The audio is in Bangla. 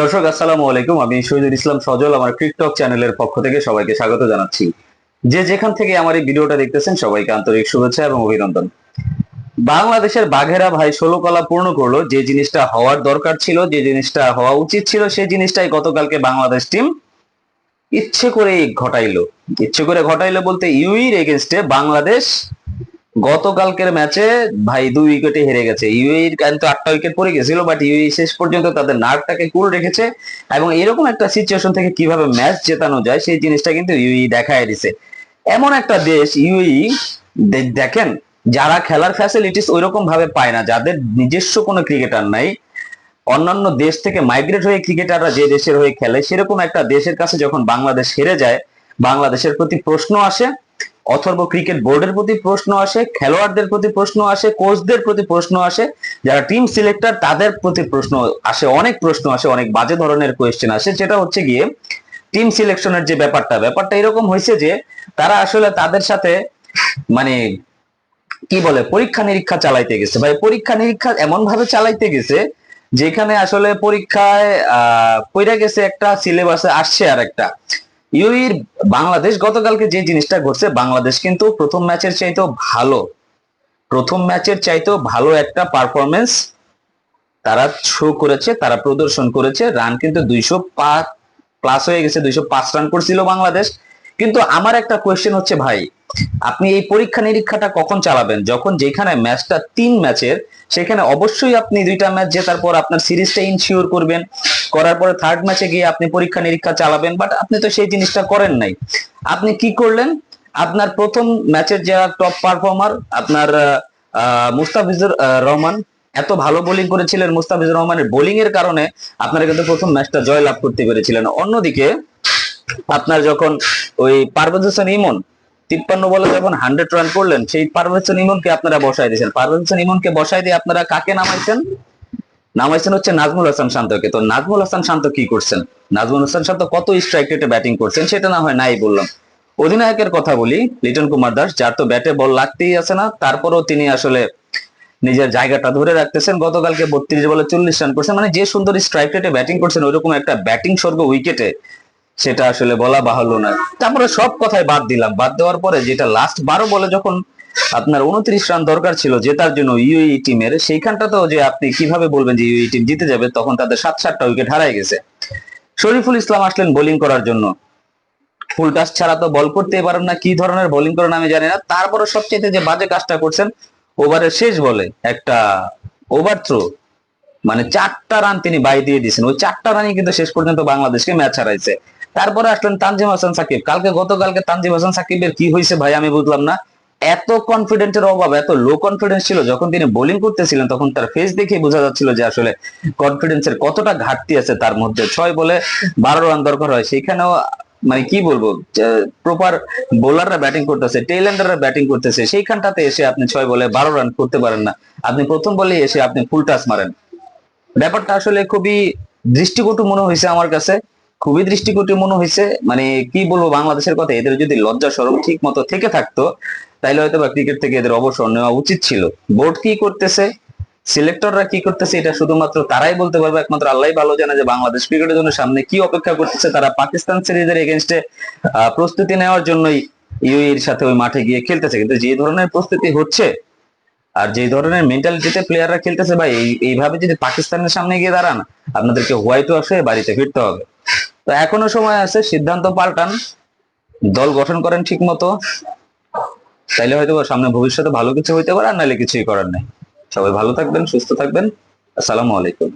দর্শক, আসসালামু আলাইকুম। আমি শহীদুল ইসলাম সজল, আমার টিকটক চ্যানেলের পক্ষ থেকে সবাইকে স্বাগত জানাচ্ছি। যে যেখান থেকে আমার এই ভিডিওটা দেখতেছেন, সবাইকে আন্তরিক শুভেচ্ছা এবং অভিনন্দন। বাংলাদেশের বাঘেরা ভাই ষোলো কলা পূর্ণ করল। যে জিনিসটা হওয়ার দরকার ছিল, যে জিনিসটা হওয়া উচিত ছিল সেই জিনিসটাই গতকালকে বাংলাদেশ টিম ইচ্ছে করে ঘটাইলো। ইচ্ছে করে ঘটাইলো বলতে ইউইর এগেনস্টে বাংলাদেশ গতকালকের ম্যাচে ভাই দুই উইকেটে হেরে গেছে। ইউএই কিন্তু আটটা উইকেট পড়ে গেছিল বাট ইউএই শেষ পর্যন্ত তাদের নার্ভটাকে কুল রেখেছে এবং এরকম একটা সিচুয়েশন থেকে কীভাবে ম্যাচ জেতানো যায়, সেই জিনিসটা কিন্তু ইউই দেখায় দিছে। এমন একটা দেশ ইউই দেখেন, যারা খেলার ফ্যাসিলিটিস ওইরকম ভাবে পায় না, যাদের নিজস্ব কোনো ক্রিকেটার নাই, অন্যান্য দেশ থেকে মাইগ্রেট হয়ে ক্রিকেটাররা যে দেশের হয়ে খেলে, সেরকম একটা দেশের কাছে যখন বাংলাদেশ হেরে যায়, বাংলাদেশের প্রতি প্রশ্ন আসে অথর্ব ক্রিকেট বোর্ডের প্রতি প্রশ্ন আসে, খেলোয়াড়দের প্রতি প্রশ্ন আসে কোচদের প্রতি প্রশ্ন আসে, যারা টিম সিলেক্টর তাদের প্রতি প্রশ্ন আসে, অনেক প্রশ্ন আসে, অনেক বাজে ধরনের কোয়েশ্চেন আসে যেটা হচ্ছে গিয়ে টিম সিলেকশনের যে ব্যাপারটা ব্যাপারটা এরকম হয়েছে যে তারা আসলে তাদের সাথে মানে কি বলে, পরীক্ষা নিরীক্ষা চালাইতে গেছে। ভাই, পরীক্ষা নিরীক্ষা এমন ভাবে চালাইতে গেছে যেখানে আসলে পরীক্ষায়, আহ, পইরা গেছে একটা সিলেবাসে আসছে আর একটা ইউইর বাংলাদেশ গতকালকে যে জিনিসটা ঘটছে, বাংলাদেশ কিন্তু প্রথম ম্যাচের চাইতেও ভালো। প্রথম ম্যাচের চাইতেও ভালো একটা পারফরমেন্স তারা শো করেছে, তারা প্রদর্শন করেছে। রান কিন্তু দুইশো পাঁচ প্লাস হয়ে গেছে, দুইশো পাঁচ রান করছিল বাংলাদেশ। কিন্তু আমার একটা কোয়েশ্চেন হচ্ছে ভাই, আপনি এই পরীক্ষা নিরীক্ষাটা কখন চালাবেন? যখন যেখানে ম্যাচটা তিন ম্যাচের, সেখানে অবশ্যই আপনি দুইটা ম্যাচ জেতার পর আপনার সিরিজটা ইনশিওর করবেন। করার পরে থার্ড ম্যাচে গিয়ে আপনি পরীক্ষা নিরীক্ষা চালাবেন বাট আপনি তো সেই জিনিসটা করেন নাই। আপনি কি করলেন? আপনার প্রথম ম্যাচের যারা টপ পারফর্মার আপনার মুস্তাফিজুর রহমান, এত ভালো বোলিং করেছিলেন মুস্তাফিজুর রহমানের বোলিং এর কারণে আপনারা কিন্তু প্রথম ম্যাচটা জয় লাভ করতে পেরেছিলেন। অন্যদিকে, আপনার যখন ওই পারভেজ হোসেন ইমন, তিপ্পান্ন বলে যখন হান্ড্রেড রান করলেন, সেই পারভেজ হোসেন ইমনকে আপনারা বসাই দিয়েছেন। পারভেজ হোসেন ইমনকে বসাই দিয়ে আপনারা কাকে নামাইছেন? নামাইছেন হচ্ছে নাজমুল হাসান শান্তকে। তো নাজমুল হাসান শান্ত কি করছেন? নাজমুল হাসান শান্ত কত স্ট্রাইক রেটে ব্যাটিং করছেন সেটা না হয় নাই বললাম। অধিনায়কের কথা বলি, লিটন কুমার দাস, যার তো ব্যাটে বল লাগতেই আছে না, তারপরেও তিনি আসলে নিজের জায়গাটা ধরে রাখতেছেন। গতকালকে বত্রিশ বলে চল্লিশ রান করছেন। মানে যে সুন্দর স্ট্রাইক রেটে ব্যাটিং করছেন, ওইরকম একটা ব্যাটিং স্বর্গ উইকেটে সেটা আসলে বলা বাহুল্য না তারপরে সব কথাই বাদ দিলাম। বাদ দেওয়ার পরে যেটা লাস্ট বারো বলে যখন আপনার উনত্রিশ রান দরকার ছিল জেতার জন্য ইউই টিমের সেইখানটাতেও যে আপনি কীভাবে বলবেন যে ইউই টিম জিতে যাবে, তখন তাদের সাত সাতটা উইকেট হারাই গেছে। শরীফুল ইসলাম আসলেন বোলিং করার জন্য। ফুল টাচ ছাড়া তো বল করতেই পারেন না, কি ধরনের বোলিং করেন আমি জানি না। তারপরে সবচেয়ে যে বাজে কাজটা করছেন ওভারের শেষ বলে একটা ওভার থ্রো মানে চারটা রান তিনি বাই দিয়ে দিয়েছেন। ওই চারটা রানই কিন্তু শেষ পর্যন্ত বাংলাদেশকে ম্যাচ হারাইছে। তারপরে আসলেন তানজিম হাসান সাকিব। কালকে গতকালকে তানজিম হাসান সাকিবের কি হয়েছে ভাই আমি বুঝলাম না। এত কনফিডেন্টের অভাব, এত লো কনফিডেন্স ছিল, যখন তিনি বোলিং করতেছিলেন, তখন তার ফেস দেখে বোঝা যাচ্ছিল যে আসলে কনফিডেন্সের কতটা ঘাটতি আছে তার মধ্যে। ছয় বলে বারো রান দরকার হয়। সেখানেও মানে কি বলব প্রপার বোলাররা ব্যাটিং করতেছে টেইল্যান্ডাররা ব্যাটিং করতেছে, সেইখানটাতে এসে আপনি ছয় বলে বারো রান করতে পারেন না। আপনি প্রথম বলে এসে আপনি ফুল টাচ মারেন। ব্যাপারটা আসলে খুবই দৃষ্টিকটু মনে হয়েছে আমার কাছে। খুবই দৃষ্টিকটু মনে হয়েছে মানে কি বলব, বাংলাদেশের কথা, এদের যদি লজ্জা সরম ঠিক মতো থেকে থাকতো তাইলে হয়তো বা ক্রিকেট থেকে এদের অবসর নেওয়া উচিত ছিল। বোর্ড কি করতেছে? সিলেক্টররা কি করতেছে? এটা শুধুমাত্র তারাই বলতে পারবে, একমাত্র আল্লাহ ভালো জানে যে বাংলাদেশ ক্রিকেটের জন্য সামনে কি অপেক্ষা করতেছে। তারা পাকিস্তান সিরিজের এগেনস্টে প্রস্তুতি নেওয়ার জন্যই ইউএর সাথে ওই মাঠে গিয়ে খেলতেছে। কিন্তু যে ধরনের প্রস্তুতি হচ্ছে, আর যে ধরনের মেন্টালিটিতে প্লেয়াররা খেলতেছে ভাই, এই- এইভাবে যদি পাকিস্তানের সামনে গিয়ে দাঁড়ান, আপনাদেরকে হোয়াইট হয়ে বাড়িতে ফিরতে হবে। তো এখনও সময় আছে, সিদ্ধান্ত পাল্টান। দল গঠন করেন ঠিক মতো তাইলে হয়তো সামনে ভবিষ্যতে ভালো কিছু হইতে পারে আর নাহলে কিছুই করার নাই। সবাই ভালো থাকবেন, সুস্থ থাকবেন। আসসালামু আলাইকুম।